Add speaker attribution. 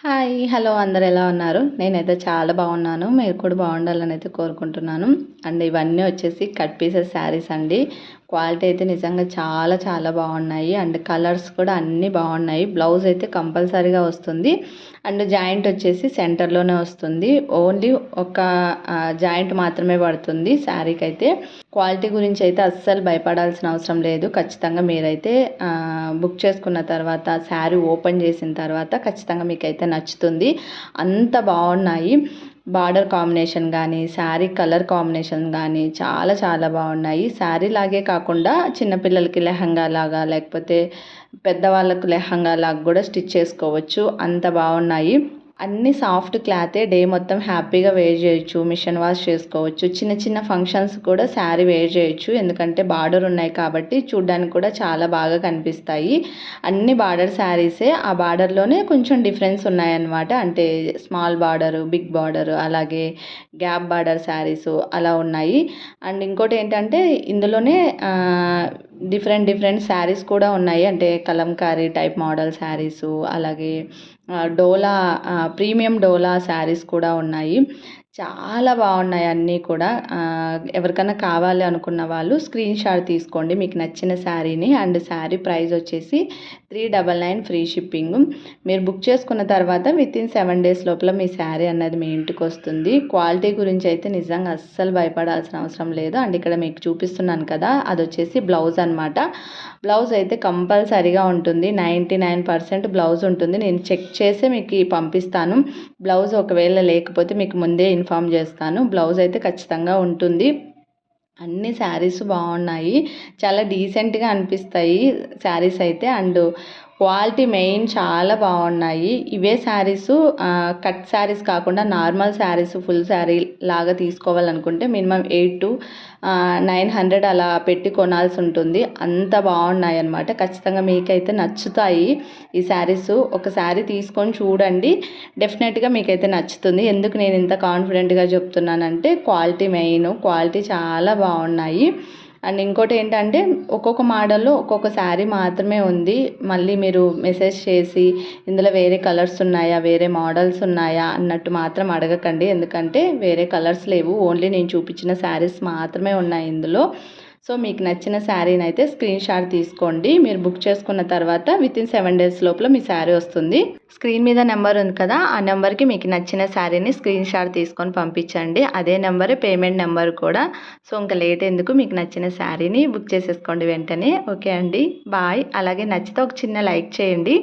Speaker 1: Hi hello అందరు ఎలా ఉన్నారు? నేనైతే చాలా బాగున్నాను. మీరు కూడా బాగుండాలని అయితే కోరుకుంటున్నాను. అండ్ ఇవన్నీ వచ్చేసి కట్ పీసెస్ శారీస్ అండి. క్వాలిటీ అయితే నిజంగా చాలా చాలా బాగున్నాయి. అండ్ కలర్స్ కూడా అన్నీ బాగున్నాయి. బ్లౌజ్ అయితే కంపల్సరీగా వస్తుంది. అండ్ జాయింట్ వచ్చేసి సెంటర్లోనే వస్తుంది. ఓన్లీ ఒక జాయింట్ మాత్రమే పడుతుంది శారీకి అయితే క్వాలిటీ గురించి అయితే అస్సలు భయపడాల్సిన అవసరం లేదు. ఖచ్చితంగా మీరైతే బుక్ చేసుకున్న తర్వాత శారీ ఓపెన్ చేసిన తర్వాత ఖచ్చితంగా మీకైతే అయితే నచ్చుతుంది. అంత బాగున్నాయి. బార్డర్ కాంబినేషన్ కానీ శారీ కలర్ కాంబినేషన్ కానీ చాలా చాలా బాగున్నాయి. శారీ లాగే కాకుండా చిన్నపిల్లలకి లెహంగా లాగా లేకపోతే పెద్దవాళ్ళకు లెహంగా లాగా కూడా స్టిచ్ చేసుకోవచ్చు. అంత బాగున్నాయి. అన్ని సాఫ్ట్ క్లాతే డే మొత్తం హ్యాపీగా వేర్ చేయొచ్చు మిషన్ వాష్ చేసుకోవచ్చు. చిన్న చిన్న ఫంక్షన్స్ కూడా శారీ వేర్ చేయొచ్చు. ఎందుకంటే బార్డర్ ఉన్నాయి కాబట్టి చూడ్డానికి కూడా చాలా బాగా కనిపిస్తాయి. అన్ని బార్డర్ శారీసే. ఆ బార్డర్లోనే కొంచెం డిఫరెన్స్ ఉన్నాయన్నమాట. అంటే స్మాల్ బార్డరు బిగ్ బార్డర్ అలాగే గ్యాప్ బార్డర్ శారీస్ అలా ఉన్నాయి. అండ్ ఇంకోటి ఏంటంటే ఇందులోనే డిఫరెంట్ డిఫరెంట్ శారీస్ కూడా ఉన్నాయి. అంటే కలంకారీ టైప్ మోడల్ శారీసు అలాగే డోలా ప్రీమియం డోలా శారీస్ కూడా ఉన్నాయి. చాలా బాగున్నాయి అన్నీ కూడా. ఎవరికైనా కావాలి అనుకున్న వాళ్ళు స్క్రీన్ షాట్ తీసుకోండి. మీకు నచ్చిన శారీని అండ్ శారీ ప్రైస్ వచ్చేసి three double nine free shipping. మీరు బుక్ చేసుకున్న తర్వాత విత్ ఇన్ సెవెన్ డేస్ లోపల మీ శారీ అన్నది మీ ఇంటికి వస్తుంది. క్వాలిటీ గురించి అయితే నిజంగా అస్సలు భయపడాల్సిన అవసరం లేదు. అండ్ ఇక్కడ మీకు చూపిస్తున్నాను కదా అది వచ్చేసి బ్లౌజ్ అనమాట బ్లౌజ్ అయితే కంపల్సరీగా ఉంటుంది. నైంటీ నైన్ పర్సెంట్ బ్లౌజ్ ఉంటుంది. నేను చెక్ చేసి మీకు పంపిస్తాను. బ్లౌజ్ ఒకవేళ లేకపోతే మీకు ముందే ఇన్ఫామ్ చేస్తాను. బ్లౌజ్ అయితే ఖచ్చితంగా ఉంటుంది. అన్ని శారీస్ బాగున్నాయి. చాలా డీసెంట్గా అనిపిస్తాయి శారీస్ అయితే. అండ్ క్వాలిటీ మెయిన్ చాలా బాగున్నాయి. ఇవే శారీస్ కట్ శారీస్ కాకుండా నార్మల్ శారీస్ ఫుల్ శారీ లాగా తీసుకోవాలనుకుంటే minimum eight to nine hundred అలా పెట్టి కొనాల్సి ఉంటుంది. అంత బాగున్నాయి అనమాట ఖచ్చితంగా మీకైతే నచ్చుతాయి ఈ శారీస్. ఒక శారీ తీసుకొని చూడండి. డెఫినెట్గా మీకైతే నచ్చుతుంది. ఎందుకు నేను ఇంత కాన్ఫిడెంట్గా చెప్తున్నానంటే క్వాలిటీ మెయిన్ క్వాలిటీ చాలా బాగున్నాయి. అండ్ ఇంకోటి ఏంటంటే ఒక్కొక్క మోడల్లో ఒక్కొక్క శారీ మాత్రమే ఉంది. మళ్ళీ మీరు మెసేజ్ చేసి ఇందులో వేరే కలర్స్ ఉన్నాయా వేరే మోడల్స్ ఉన్నాయా అన్నట్టు మాత్రం అడగకండి. ఎందుకంటే వేరే కలర్స్ లేవు. ఓన్లీ నేను చూపించిన శారీస్ మాత్రమే ఉన్నాయి ఇందులో. సో మీకు నచ్చిన శారీని అయితే స్క్రీన్ షాట్ తీసుకోండి. మీరు బుక్ చేసుకున్న తర్వాత విత్ ఇన్ సెవెన్ డేస్ లోపల మీ శారీ వస్తుంది. స్క్రీన్ మీద నెంబర్ ఉంది కదా ఆ నెంబర్కి మీకు నచ్చిన శారీని స్క్రీన్ షాట్ తీసుకొని పంపించండి. అదే నెంబరే పేమెంట్ నెంబర్ కూడా. సో ఇంకా లేట్ ఎందుకు? మీకు నచ్చిన శారీని బుక్ చేసేసుకోండి వెంటనే. ఓకే అండి. బాయ్. అలాగే నచ్చితే ఒక చిన్న లైక్ చేయండి.